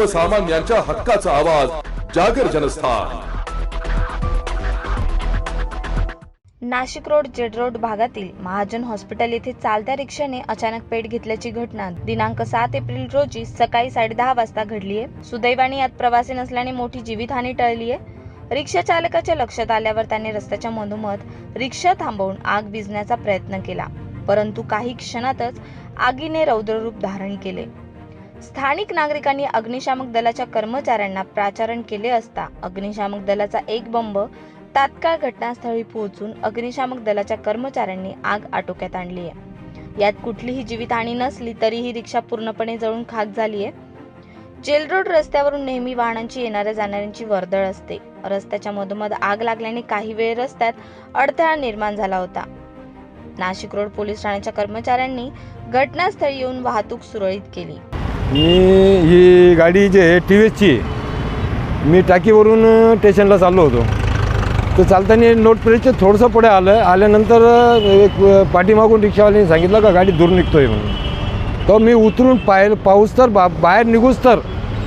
सर्वसामान्यांच्या हक्काचा आवाज Jagar Janasthan. Nashik road jail road भागातील महाजन हॉस्पिटल येथे चालत्या रिक्षाने अचानक पेट घेतल्याची घटना. दिनांक सात एप्रिल रोजी सकाळी साडेदहा वाजता घडली आहे. सुदैवाने यात प्रवासी नसल्याने मोठी जीवितहानी टळली आहे. रिक्षा चालकाच्या लक्षात आल्यावर त्याने रस्त्याच्या मधोमध रिक्षा थांबवून आग भिजण्याचा प्रयत्न केला. परंतु काही क्षणातच आगीने रौद्ररूप धारण केले. स्थानिक नागरिकांनी अग्निशामक दलाच्या कर्मचाऱ्यांना प्राचारण केले असता अग्निशामक दलाचा एक बंब तात्काळ घटनास्थळी पोहोचून अग्निशामक दलाच्या कर्मचाऱ्यांनी आग आटोक्यात आणली आहे. यात कुठलीही जीवितहानी नसली तरीही रिक्षा पूर्णपणे जळून खाक झाली आहे जेल रोड रस्त्यावरून नेहमी वाहनांची येणाऱ्या जाणाऱ्यांची वर्दळ असते. रस्त्याच्या मधोमध आग लागल्याने काही वेळ रस्त्यात अडथळा निर्माण झाला होता. नाशिक रोड पोलीस ठाण्याच्या कर्मचाऱ्यांनी घटनास्थळी येऊन वाहतूक सुरळीत केली. मी ही गाडी जी आहे टी व्ही एसची मी टाकीवरून स्टेशनला चाललो होतो. तर चालताना नोट प्लेटचं थोडंसं पुढे आलं आल्यानंतर एक पाठीमागून रिक्षावाल्याने सांगितलं का गाडी दूर निघतोय म्हणून. तर मी उतरून पाय पाऊस तर बा बाहेर निघूच तर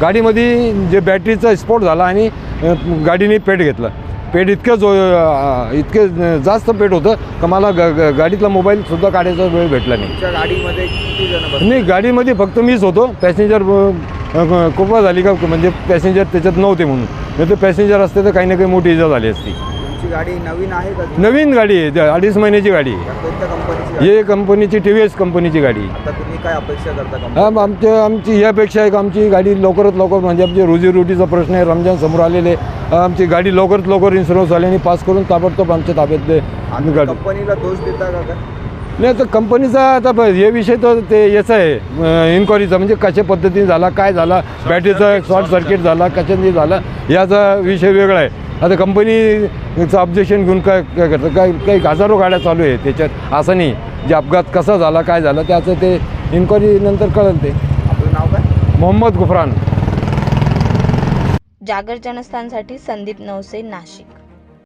गाडीमध्ये जे बॅटरीचा स्फोट झाला आणि गाडीने पेट घेतला. पेट इतकं जो इतकं जास्त पेट होतं का मला ग ग गाडीतला मोबाईलसुद्धा काढायचा वेळ भेटला नाही. गाडीमध्ये किती जण नाही गाडीमध्ये फक्त मीच होतो. पॅसेंजर कोपा झाली का म्हणजे पॅसेंजर त्याच्यात नव्हते म्हणून. नाही तर पॅसेंजर असते तर काही ना काही मोठी इजा झाली असती. गाडी नवीन आहे का? नवीन गाडी आहे अडीच महिन्याची गाडी आहे. हे कंपनीची टी व्ही एस कंपनीची गाडी. आहे. आता तुम्ही काय अपेक्षा करता हा, कंपनी आमच्या आमची यापेक्षा आहे का? आमची गाडी लवकरात लवकर म्हणजे आमची रोजीरोटीचा प्रश्न आहे रमजान समोर आलेले. आमची गाडी लवकरात लवकर इन्शुरन्सवाल्यांनी पास करून ताबडतोब आमच्या ताब्यात दे आणि गाडी. कंपनीला दोष देता का काय? नाही तर कंपनीचा आता ब- हे विषय तर ते याचा आहे इन्क्वायरीचा म्हणजे कशा पद्धतीने झाला काय झाला बॅटरीचा शॉर्ट सर्किट झाला कशाने झाला याचा विषय वेगळा आहे. आता कंपनीचं ऑब्जेक्शन घेऊन काय काय करतं काय काही हजारो गाड्या चालू आहे त्याच्यात असं नाही जे अपघात कसा झाला काय झाला त्याचं ते इन्क्वायरी नंतर कळेल ते. आपलं नाव काय? मोहम्मद गुफरान. जागर जनस्थानसाठी संदीप नवसे नाशिक.